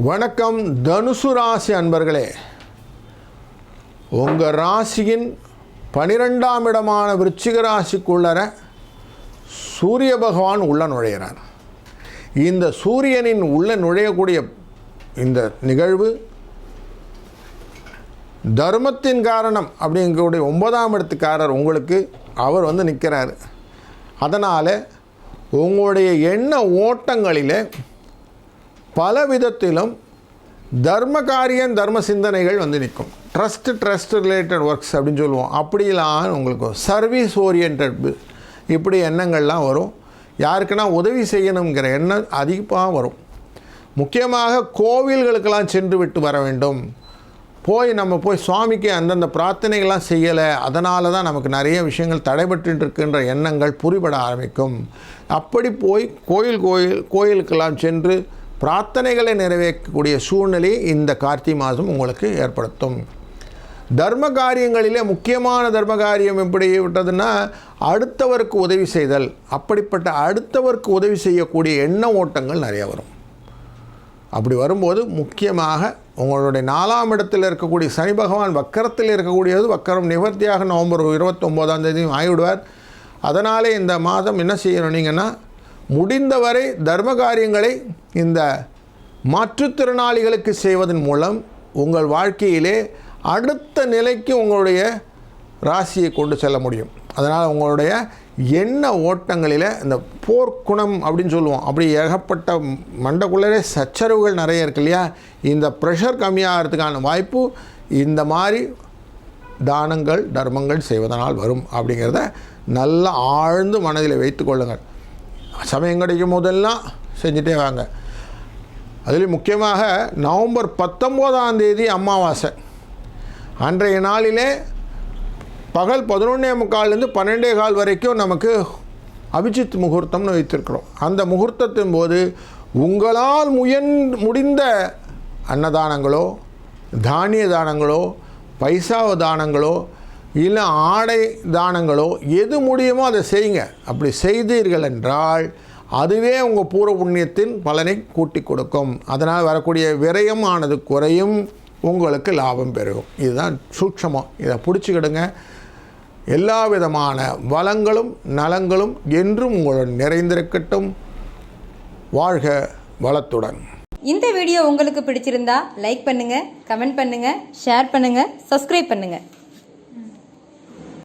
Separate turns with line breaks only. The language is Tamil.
வணக்கம் தனுசு ராசி அன்பர்களே. உங்கள் ராசியின் பனிரெண்டாம் இடமான விருச்சிக ராசிக்குள்ளர சூரிய பகவான் உள்ள நுழையிறார். இந்த சூரியனின் உள்ள நுழையக்கூடிய இந்த நிகழ்வு தர்மத்தின் காரணம் அப்படிங்கக்கூடிய ஒன்பதாம் இடத்துக்காரர் உங்களுக்கு அவர் வந்து நிற்கிறார் அதனால் உங்களுடைய எண்ண ஓட்டங்களில் பல விதத்திலும் தர்ம காரியம் தர்ம சிந்தனைகள் வந்து நிற்கும். ட்ரஸ்ட் ட்ரஸ்ட் ரிலேட்டட் ஒர்க்ஸ் அப்படின்னு சொல்லுவோம். அப்படிலாம் உங்களுக்கு சர்வீஸ் ஓரியன்ட் இப்படி எண்ணங்கள்லாம் வரும். யாருக்குன்னா உதவி செய்யணுங்கிற எண்ணம் அதிகமாக வரும். முக்கியமாக கோவில்களுக்கெல்லாம் சென்று விட்டு வர வேண்டும். போய் நம்ம போய் சுவாமிக்கு அந்தந்த பிரார்த்தனைகள்லாம் செய்யலை. அதனால தான் நமக்கு நிறைய விஷயங்கள் தடைபட்டு இருக்கின்ற எண்ணங்கள் புரிபட ஆரம்பிக்கும். அப்படி போய் கோயில் கோயில் கோயிலுக்கெல்லாம் சென்று பிரார்த்தனைகளை நிறைவேற்றக்கூடிய சூழ்நிலையை இந்த கார்த்திகை மாதம் உங்களுக்கு ஏற்படுத்தும். தர்ம காரியங்களிலே முக்கியமான தர்ம காரியம் எப்படி விட்டதுன்னா அடுத்தவருக்கு உதவி செய்தல் அப்படிப்பட்ட அடுத்தவருக்கு உதவி செய்யக்கூடிய எண்ண ஓட்டங்கள் நிறைய வரும். அப்படி வரும்போது முக்கியமாக உங்களுடைய நாலாம் இடத்தில் இருக்கக்கூடிய சனி பகவான் வக்கரத்தில் இருக்கக்கூடியது வக்கரம் நிவர்த்தியாக நவம்பர் இருபத்தொம்போதாம் தேதியும் ஆகிவிடுவார் அதனாலே இந்த மாதம் என்ன செய்யணுன்னீங்கன்னா முடிந்தவரை தர்ம காரியங்களை இந்த மாற்றுத்திறனாளிகளுக்கு செய்வதன் மூலம் உங்கள் வாழ்க்கையிலே அடுத்த நிலைக்கு உங்களுடைய ராசியை கொண்டு செல்ல முடியும். அதனால் உங்களுடைய எண்ண ஓட்டங்களில் இந்த போர்க்குணம் அப்படின்னு சொல்லுவோம். அப்படி ஏகப்பட்ட மண்டக்குள்ளே சச்சரவுகள் நிறைய இருக்கு இல்லையா? இந்த ப்ரெஷர் கம்மியாகிறதுக்கான வாய்ப்பு இந்த மாதிரி தானங்கள் தர்மங்கள் செய்வதனால் வரும் அப்படிங்கிறத நல்லா ஆழ்ந்து மனதில் வைத்து கொள்ளுங்கள். சமயம் கிடைக்கும் போதெல்லாம் செஞ்சுட்டே வாங்க. அதுலேயும் முக்கியமாக நவம்பர் பத்தொம்போதாம் தேதி அமாவாசை. அன்றைய நாளிலே பகல் பதினொன்னே முக்கால்லேருந்து பன்னெண்டே கால் வரைக்கும் நமக்கு அபிஜித் முகூர்த்தம்னு வைத்திருக்கிறோம். அந்த முகூர்த்தத்தின் போது உங்களால் முயன் முடிந்த அன்னதானங்களோ தானிய தானங்களோ பைசாவ தானங்களோ இல்லை ஆடை தானங்களோ எது முடியுமோ அதை செய்யுங்க. அப்படி செய்தீர்கள் என்றால் அதுவே உங்கள் பூர்வ புண்ணியத்தின் பலனை கூட்டி கொடுக்கும். அதனால் வரக்கூடிய விரயமானது குறையும் உங்களுக்கு லாபம் பெருகும். இதுதான் சூட்சமம் இதை பிடிச்சிக்கிடுங்க. எல்லா விதமான வளங்களும் நலங்களும் என்றும் உங்களுடன் நிறைந்திருக்கட்டும். வாழ்க வளத்துடன்.
இந்த வீடியோ உங்களுக்கு பிடிச்சிருந்தா லைக் பண்ணுங்கள் கமெண்ட் பண்ணுங்கள் ஷேர் பண்ணுங்கள் சப்ஸ்கிரைப் பண்ணுங்கள்